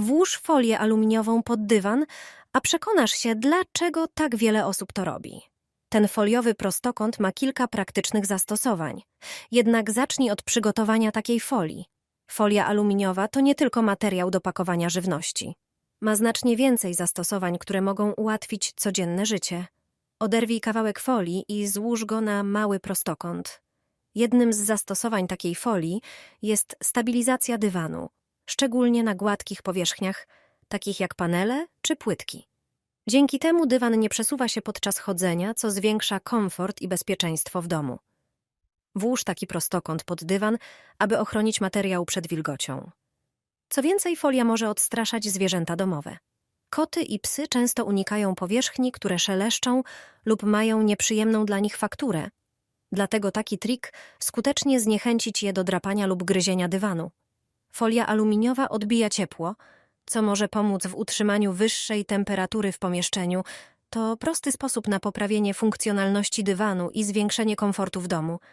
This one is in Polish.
Włóż folię aluminiową pod dywan, a przekonasz się, dlaczego tak wiele osób to robi. Ten foliowy prostokąt ma kilka praktycznych zastosowań. Jednak zacznij od przygotowania takiej folii. Folia aluminiowa to nie tylko materiał do pakowania żywności. Ma znacznie więcej zastosowań, które mogą ułatwić codzienne życie. Oderwij kawałek folii i złóż go na mały prostokąt. Jednym z zastosowań takiej folii jest stabilizacja dywanu, szczególnie na gładkich powierzchniach, takich jak panele czy płytki. Dzięki temu dywan nie przesuwa się podczas chodzenia, co zwiększa komfort i bezpieczeństwo w domu. Włóż taki prostokąt pod dywan, aby ochronić materiał przed wilgocią. Co więcej, folia może odstraszać zwierzęta domowe. Koty i psy często unikają powierzchni, które szeleszczą lub mają nieprzyjemną dla nich fakturę. Dlatego taki trik skutecznie zniechęcić je do drapania lub gryzienia dywanu. Folia aluminiowa odbija ciepło, co może pomóc w utrzymaniu wyższej temperatury w pomieszczeniu. To prosty sposób na poprawienie funkcjonalności dywanu i zwiększenie komfortu w domu –